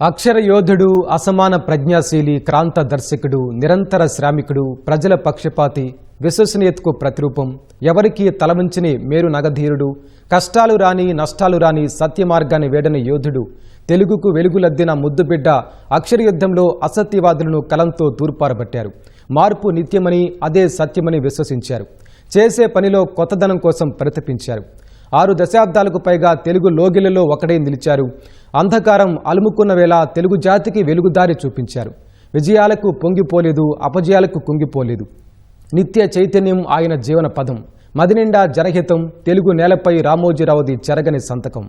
అక్షర యోధుడు అసమాన ప్రజ్ఞాశీలి క్రాంత దర్శకుడు నిరంతర శ్రామికుడు ప్రజల పక్షపాతి విశ్వసనీయతకు ప్రతిరూపం ఎవరికీ తలవంచని మేరు నగధీరుడు కష్టాలు రాని నష్టాలు రాని సత్యమార్గాన్ని వేడిన వేడని యోధుడు తెలుగుకు వెలుగులద్దిన ముద్దుబిడ్డ అక్షర యుద్ధంలో అసత్యవాదులను కలంతో తూర్పారబట్టారు మార్పు నిత్యమని అదే సత్యమని విశ్వసించారు. చేసే పనిలో కొత్తదనం కోసం ప్రతిపించారు. ఆరు దశాబ్దాలకు పైగా తెలుగు లోగిలలో ఒకడే నిలిచారు. అంధకారం అలుముకున్న వేళ తెలుగు జాతికి వెలుగుదారి చూపించారు. విజయాలకు పొంగిపోలేదు అపజయాలకు కుంగిపోలేదు. నిత్య చైతన్యం ఆయన జీవన పదం. మదినిండా జనహితం తెలుగు నేలపై రామోజీరావుది చెరగని సంతకం.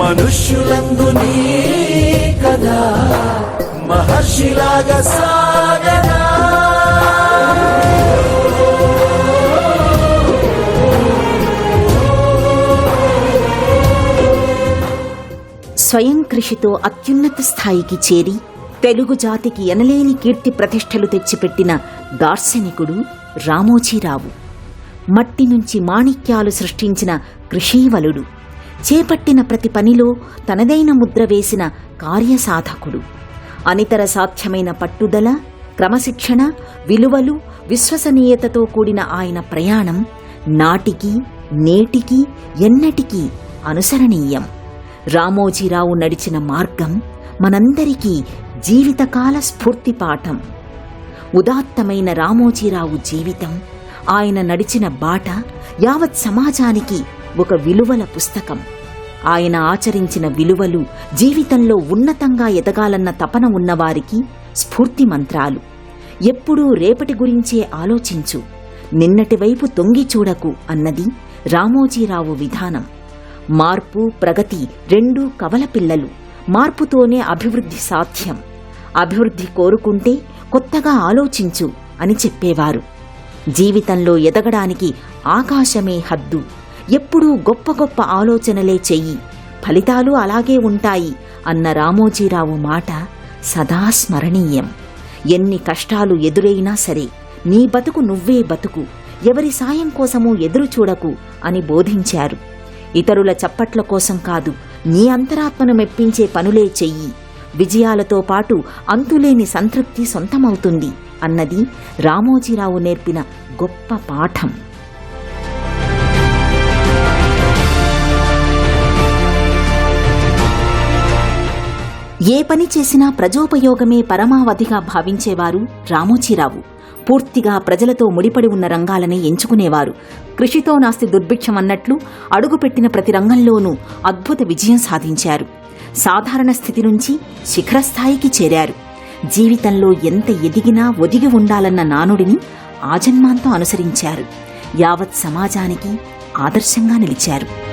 మనుష్యులందు నీ కదా మహర్షిలాగా సాగదా స్వయం కృషితో అత్యున్నత స్థాయికి చేరి తెలుగు జాతికి ఎనలేని కీర్తి ప్రతిష్టలు తెచ్చిపెట్టిన దార్శనికుడు రామోజీరావు. మట్టి నుంచి మాణిక్యాలు సృష్టించిన కృషీవలుడు. చేపట్టిన ప్రతి పనిలో తనదైన ముద్ర వేసిన కార్యసాధకుడు. అనితర సాధ్యమైన పట్టుదల క్రమశిక్షణ విలువలు విశ్వసనీయతతో కూడిన ఆయన ప్రయాణం నాటికి నేటికి ఎన్నటికీ అనుసరణీయం. రామోజీరావు నడిచిన మార్గం మనందరికీ జీవితకాల స్ఫూర్తి పాఠం. ఉదాత్తమైన రామోజీరావు జీవితం ఆయన నడిచిన బాట యావత్ సమాజానికి ఒక విలువల పుస్తకం. ఆయన ఆచరించిన విలువలు జీవితంలో ఉన్నతంగా ఎదగాలన్న తపన ఉన్నవారికి స్ఫూర్తి మంత్రాలు. ఎప్పుడూ రేపటి గురించే ఆలోచించు. నిన్నటివైపు తొంగి చూడకు అన్నది రామోజీరావు విధానం. మార్పు ప్రగతి రెండూ కవలపిల్లలు మార్పుతోనే అభివృద్ధి సాధ్యం. అభివృద్ధి కోరుకుంటే కొత్తగా ఆలోచించు అని చెప్పేవారు. జీవితంలో ఎదగడానికి ఆకాశమే హద్దు. ఎప్పుడూ గొప్ప గొప్ప ఆలోచనలే చెయ్యి. ఫలితాలు అలాగే ఉంటాయి అన్న రామోజీరావు మాట సదా స్మరణీయం. ఎన్ని కష్టాలు ఎదురైనా సరే నీ బతుకు నువ్వే బతుకు ఎవరి సాయం కోసమూ ఎదురు చూడకు అని బోధించారు. ఇతరుల చప్పట్ల కోసం కాదు నీ అంతరాత్మను మెప్పించే పనులే చెయ్యి. విజయాలతో పాటు అంతులేని సంతృప్తి సొంతమవుతుంది అన్నది రామోజీరావు నేర్పిన గొప్ప పాఠం. ఏ పని చేసినా ప్రజోపయోగమే పరమావధిగా భావించేవారు రామోజీరావు. పూర్తిగా ప్రజలతో ముడిపడి ఉన్న రంగాలనే ఎంచుకునేవారు. కృషితో నాస్తి దుర్భిక్షమన్నట్లు అడుగుపెట్టిన ప్రతి రంగంలోనూ అద్భుత విజయం సాధించారు. సాధారణ స్థితి నుంచి శిఖరస్థాయికి చేరారు. జీవితంలో ఎంత ఎదిగినా ఒదిగి ఉండాలన్న నానుడిని ఆజన్మాంతం అనుసరించారు. యావత్ సమాజానికి ఆదర్శంగా నిలిచారు.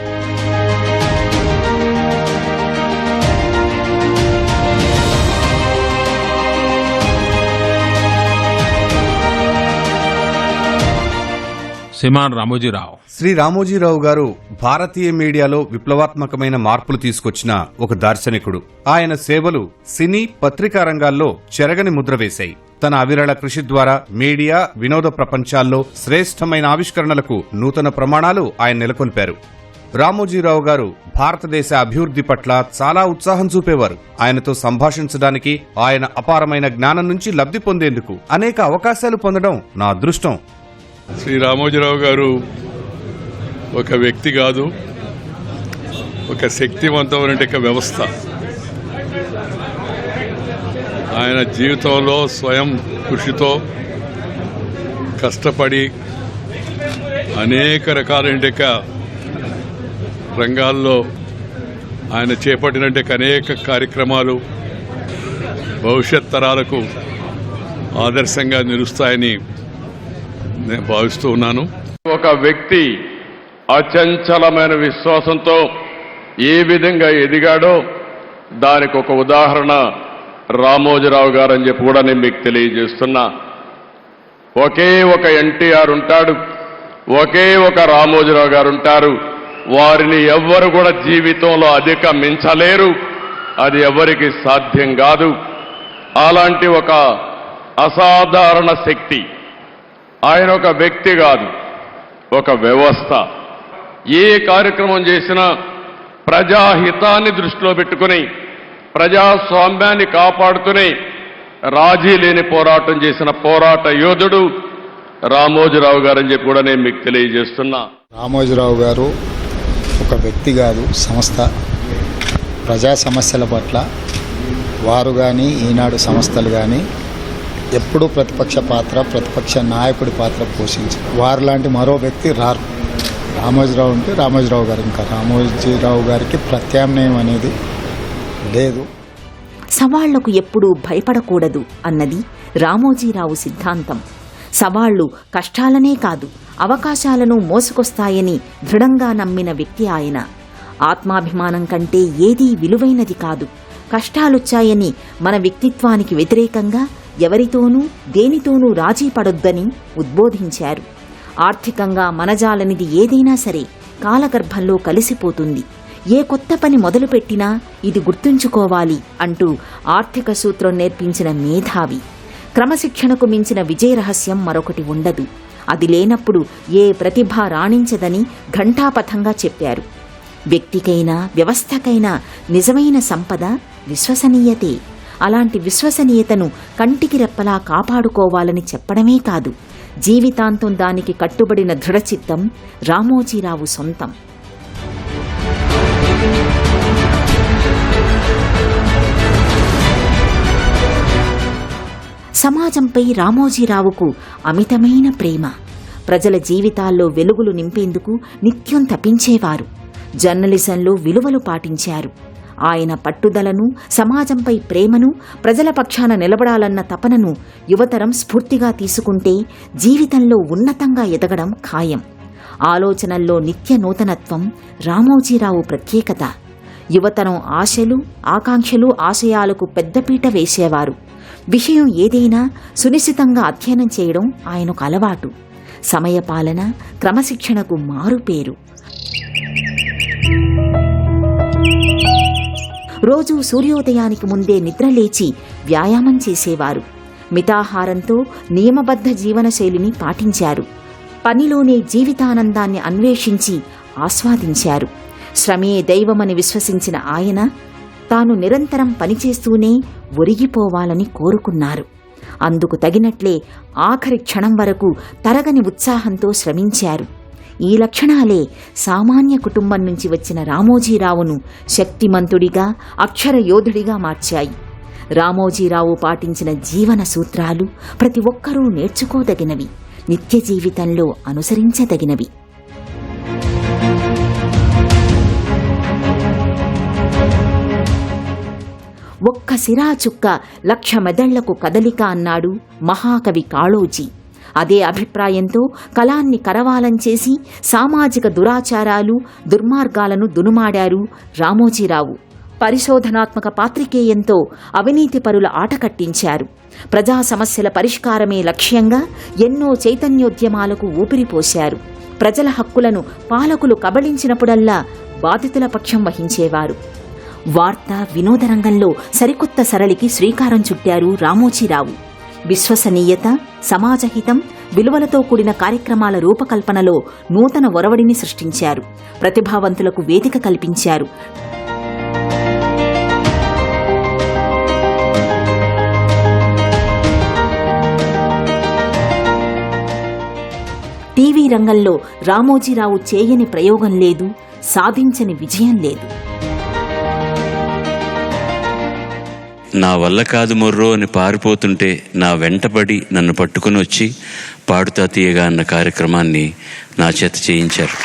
శ్రీమాన్ రామోజీరావు. శ్రీ రామోజీరావు గారు భారతీయ మీడియాలో విప్లవాత్మకమైన మార్పులు తీసుకొచ్చిన ఒక దార్శనికుడు. ఆయన సేవలు సినీ పత్రికా రంగాల్లో చెరగని ముద్ర వేశాయి. తన అవిరళ కృషి ద్వారా మీడియా వినోద ప్రపంచాల్లో శ్రేష్టమైన ఆవిష్కరణలకు నూతన ప్రమాణాలు ఆయన నెలకొల్పారు. రామోజీరావు గారు భారతదేశ అభివృద్ధి పట్ల చాలా ఉత్సాహం చూపేవారు. ఆయనతో సంభాషించడానికి ఆయన అపారమైన జ్ఞానం నుంచి లబ్ధి పొందేందుకు అనేక అవకాశాలు పొందడం నా అదృష్టం. శ్రీ రామోజీరావు గారు ఒక వ్యక్తి కాదు ఒక శక్తివంతమైన వ్యవస్థ. ఆయన జీవితంలో స్వయం కృషితో కష్టపడి అనేక రకాలైన రంగాల్లో ఆయన చేపట్టిన అనేక కార్యక్రమాలు భవిష్యత్ తరాలకు ఆదర్శంగా నిలుస్తాయని నేను భావిస్తూ ఉన్నాను. ఒక వ్యక్తి అచంచలమైన విశ్వాసంతో ఏ విధంగా ఎదిగాడో దానికి ఒక ఉదాహరణ రామోజీరావు గారు అని చెప్పి కూడా నేను మీకు తెలియజేస్తున్నా. ఒకే ఒక ఎన్టీఆర్ ఉంటాడు ఒకే ఒక రామోజీరావు గారు ఉంటారు. వారిని ఎవ్వరు కూడా జీవితంలో అధిగమించలేరు. అది ఎవరికి సాధ్యం కాదు. అలాంటి ఒక అసాధారణ శక్తి ఆయన ఒక వ్యక్తి కాదు ఒక వ్యవస్థ. ఏ కార్యక్రమం చేసినా ప్రజాహితాన్ని దృష్టిలో పెట్టుకుని ప్రజాస్వామ్యాన్ని కాపాడుతూనే రాజీ లేని పోరాటం చేసిన పోరాట యోధుడు రామోజీరావు గారని చెప్పి కూడా నేను మీకు తెలియజేస్తున్నా. రామోజీరావు గారు ఒక వ్యక్తి కాదు సంస్థ. ప్రజా సమస్యల పట్ల వారు కానీ ఈనాడు సంస్థలు కానీ ఎప్పుడూ ప్రతిపక్ష పాత్ర ప్రతిపక్ష నాయకుడి పాత్ర పోషించి వారు లాంటి మరో వ్యక్తి రారు రామోజీరావు అంటే రామోజీరావు గారు ఇంకా. రామోజీరావు గారికి ప్రత్యామ్నాయం అనేది లేదు. సవాళ్ళకు ఎప్పుడూ భయపడకూడదు అన్నది రామోజీరావు సిద్ధాంతం. సవాళ్ళు కష్టాలనే కాదు అవకాశాలను మోసుకొస్తాయని దృఢంగా నమ్మిన వ్యక్తి ఆయన. ఆత్మాభిమానం కంటే ఏదీ విలువైనది కాదు. కష్టాలొచ్చాయని మన వ్యక్తిత్వానికి వ్యతిరేకంగా ఎవరితోనూ దేనితోనూ రాజీ పడొద్దని ఉద్బోధించారు. ఆర్థికంగా మనజాలనిది ఏదైనా సరే కాలగర్భంలో కలిసిపోతుంది. ఏ కొత్త పని మొదలుపెట్టినా ఇది గుర్తుంచుకోవాలి అంటూ ఆర్థిక సూత్రం నేర్పించిన మేధావి. క్రమశిక్షణకు మించిన విజయ రహస్యం మరొకటి ఉండదు. అది లేనప్పుడు ఏ ప్రతిభ రాణించదని ఘంటాపథంగా చెప్పారు. వ్యక్తికైనా వ్యవస్థకైనా నిజమైన సంపద విశ్వసనీయతే. అలాంటి విశ్వసనీయతను కంటికి రెప్పలా కాపాడుకోవాలని చెప్పడమే కాదు. జీవితాంతం దానికి కట్టుబడిన దృఢచిత్తం రామోజీరావు సొంతం. సమాజంపై రామోజీరావుకు అమితమైన ప్రేమ. ప్రజల జీవితాల్లో వెలుగులు నింపేందుకు నిత్యం తపించేవారు. జర్నలిజంలో విలువలు పాటించారు. ఆయన పట్టుదలను సమాజంపై ప్రేమను ప్రజల పక్షాన నిలబడాలన్న తపనను యువతరం స్ఫూర్తిగా తీసుకుంటే జీవితంలో ఉన్నతంగా ఎదగడం ఖాయం. ఆలోచనల్లో నిత్య నూతనత్వం రామోజీరావు ప్రత్యేకత. యువతరం ఆశలు ఆకాంక్షలు ఆశయాలకు పెద్దపీట వేసేవారు. విషయం ఏదైనా సునిశ్చితంగా అధ్యయనం చేయడం ఆయనకు అలవాటు. సమయపాలన క్రమశిక్షణకు మారుపేరు రోజూ సూర్యోదయానికి ముందే నిద్రలేచి వ్యాయామం చేసేవారు. మితాహారంతో నియమబద్ధ జీవనశైలిని పాటించారు. పనిలోనే జీవితానందాన్ని అన్వేషించి ఆస్వాదించారు. శ్రమే దైవమని విశ్వసించిన ఆయన తాను నిరంతరం పనిచేస్తూనే ఒరిగిపోవాలని కోరుకున్నారు. అందుకు తగినట్లే ఆఖరి క్షణం వరకు తరగని ఉత్సాహంతో శ్రమించారు. ఈ లక్షణాలే సామాన్య కుటుంబం నుంచి వచ్చిన రామోజీరావును శక్తిమంతుడిగా అక్షర యోధుడిగా మార్చాయి. రామోజీరావు పాటించిన జీవన సూత్రాలు ప్రతి ఒక్కరూ నేర్చుకోదగినవి నిత్య జీవితంలో అనుసరించదగినవి. ఒక్క సిరా చుక్క లక్ష మెదళ్ళకు కదలిక అన్నాడు మహాకవి కాళోజీ. అదే అభిప్రాయంతో కళాన్ని కరవాలం చేసి సామాజిక దురాచారాలు దుర్మార్గాలను దునుమాడారు రామోజీరావు. పరిశోధనాత్మక పాత్రికేయంతో అవినీతి పరుల ఆట కట్టించారు. ప్రజా సమస్యల పరిష్కారమే లక్ష్యంగా ఎన్నో చైతన్యోద్యమాలకు ఊపిరిపోశారు ప్రజల హక్కులను పాలకులు కబళించినప్పుడల్లా బాధితుల పక్షం వహించేవారు. వార్త వినోద రంగంలో సరికొత్త సరళికి శ్రీకారం చుట్టారు రామోజీరావు. విశ్వసనీయత సమాజహితం విలువలతో కూడిన కార్యక్రమాల రూపకల్పనలో నూతన ఒరవడిని సృష్టించారు. ప్రతిభావంతులకు వేదిక కల్పించారు. టీవీ రంగంలో రామోజీరావు చేయని ప్రయోగం లేదు సాధించని విజయం లేదు. నా వల్ల కాదు మొర్రో అని పారిపోతుంటే నా వెంటపడి నన్ను పట్టుకుని వచ్చి పాడుతా తీయగా అన్న కార్యక్రమాన్ని నా చేత చేయించారు.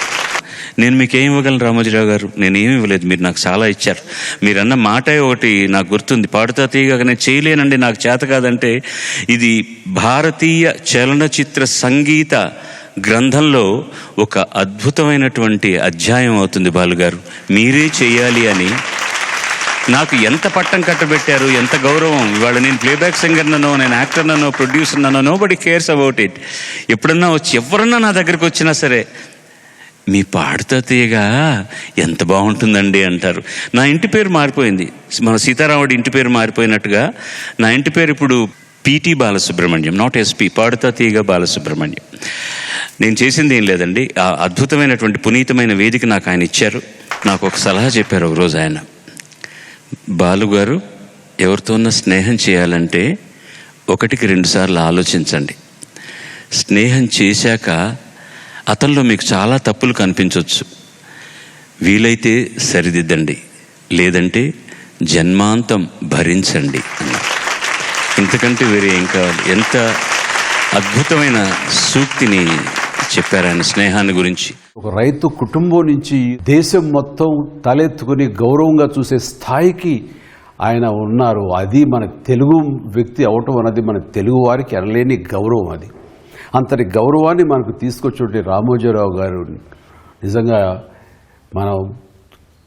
నేను మీకు ఏమి ఇవ్వగలను రామోజీరావు గారు? నేను ఏమి ఇవ్వలేదు. మీరు నాకు చాలా ఇచ్చారు. మీరన్న మాట మాటే ఒకటి నాకు గుర్తుంది. పాడుతా తీయగా నేను చేయలేనండి నాకు చేత కాదంటే ఇది భారతీయ చలనచిత్ర సంగీత గ్రంథంలో ఒక అద్భుతమైనటువంటి అధ్యాయం అవుతుంది బాలుగారు. మీరే చేయాలి అని నాకు ఎంత పట్టం కట్టబెట్టారు ఎంత గౌరవం. ఇవాళ నేను ప్లేబ్యాక్ సింగర్ నన్నో నేను యాక్టర్ననో ప్రొడ్యూసర్ననో nobody cares about it ఎప్పుడన్నా వచ్చి ఎవరన్నా నా దగ్గరికి వచ్చినా సరే మీ పాడుతా తీయగా ఎంత బాగుంటుందండి అంటారు. నా ఇంటి పేరు మారిపోయింది. మన సీతారాముడి ఇంటి పేరు మారిపోయినట్టుగా నా ఇంటి పేరు ఇప్పుడు P T Balasubrahmanyam not S P Paaduta Theeyaga Balasubrahmanyam. నేను చేసింది ఏం లేదండి. ఆ అద్భుతమైనటువంటి పునీతమైన వేదిక నాకు ఆయన ఇచ్చారు. నాకు ఒక సలహా చెప్పారు ఒక రోజు ఆయన. బాలుగారు ఎవరితోన్నా స్నేహం చేయాలంటే ఒకటికి రెండుసార్లు ఆలోచించండి. స్నేహం చేశాక అతనిలో మీకు చాలా తప్పులు కనిపించవచ్చు వీలైతే సరిదిద్దండి. లేదంటే జన్మాంతం భరించండి ఇంతకంటే వేరే ఏం కావాలి? ఎంత అద్భుతమైన సూక్తిని చెప్పారు ఆయన స్నేహాన్ని గురించి. ఒక రైతు కుటుంబం నుంచి దేశం మొత్తం తలెత్తుకుని గౌరవంగా చూసే స్థాయికి ఆయన ఉన్నారు. అది మన తెలుగు వ్యక్తి అవటం అన్నది మన తెలుగు వారికి అనలేని గౌరవం అది. అంతటి గౌరవాన్ని మనకు తీసుకొచ్చుంటే రామోజీరావు గారు నిజంగా మనం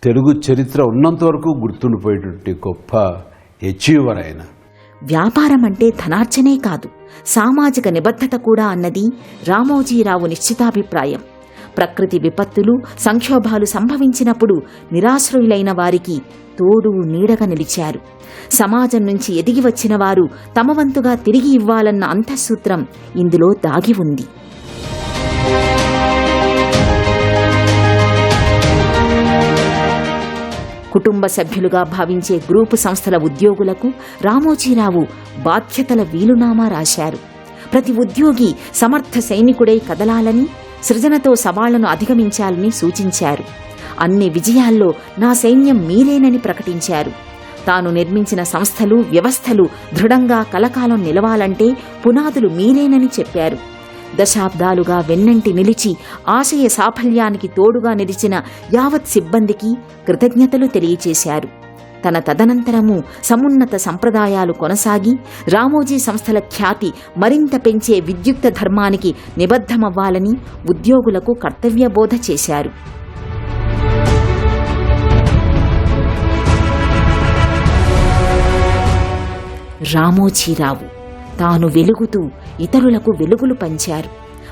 తెలుగు చరిత్ర ఉన్నంత వరకు గుర్తుండిపోయేటువంటి గొప్ప అచీవర్ ఆయన. వ్యాపారం అంటే ధనార్జనే కాదు సామాజిక నిబద్ధత కూడా అన్నది రామోజీరావు నిశ్చితాభిప్రాయం. ప్రకృతి విపత్తులు సంక్షోభాలు సంభవించినప్పుడు నిరాశ్రయులైన వారికి తోడు నీడగా నిలిచారు. సమాజం నుంచి ఎదిగి వచ్చిన వారు తమ వంతుగా తిరిగి ఇవ్వాలన్న అంతఃసూత్రం ఇందులో దాగి ఉంది. కుటుంబ సభ్యులుగా భావించే గ్రూపు సంస్థల ఉద్యోగులకు రామోజీరావు బాధ్యతల వీలునామా రాశారు. ప్రతి ఉద్యోగి సమర్థ సైనికుడై కదలాలని సృజనతో సవాళ్ళను అధిగమించాలని సూచించారు. అన్ని విజయాల్లో నా సైన్యం మీరేనని ప్రకటించారు. తాను నిర్మించిన సంస్థలు వ్యవస్థలు దృఢంగా కలకాలం నిలవాలంటే పునాదులు మీరేనని చెప్పారు. దశాబ్దాలుగా వెన్నంటి నిలిచి ఆశయ సాఫల్యానికి తోడుగా నిలిచిన యావత్ సిబ్బందికి కృతజ్ఞతలు తెలియచేశారు తన తదనంతరము సమున్నత సంప్రదాయాలు కొనసాగి రామోజీ సంస్థల ఖ్యాతి మరింత పెంచే విద్యుక్త ధర్మానికి నిబద్ధమవ్వాలని ఉద్యోగులకు కర్తవ్యబోధ చేశారు. రామోజీరావు తాను వెలుగుతూ ఇతరులకు వెలుగులు పంచారు.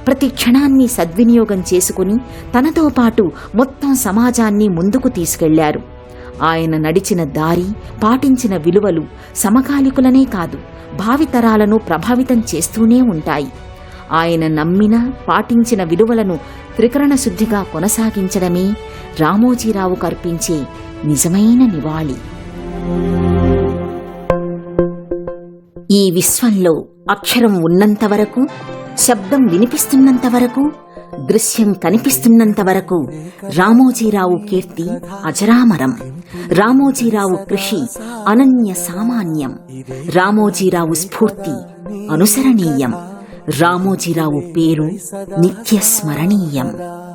ప్రతి క్షణాన్ని సద్వినియోగం చేసుకుని తనతో పాటు మొత్తం సమాజాన్ని ముందుకు తీసుకెళ్ళారు. ఆయన నడిచిన దారి పాటించిన విలువలు సమకాలికులనే కాదు భావితరాలను ప్రభావితం చేస్తూనే ఉంటాయి. ఆయన నమ్మిన పాటించిన విలువలను త్రికరణ శుద్ధిగా కొనసాగించడమే రామోజీరావు కర్పించే నిజమైన నివాళి. ఈ విశ్వంలో అక్షరం ఉన్నంతవరకు శబ్దం వినిపిస్తున్నంతవరకు దృశ్యం కనిపిస్తున్నంత వరకు రామోజీరావు కీర్తి అజరామరం. రామోజీరావు కృషి అనన్య సామాన్యం. రామోజీరావు స్ఫూర్తి అనుసరణీయం. రామోజీరావు పేరు నిత్య స్మరణీయం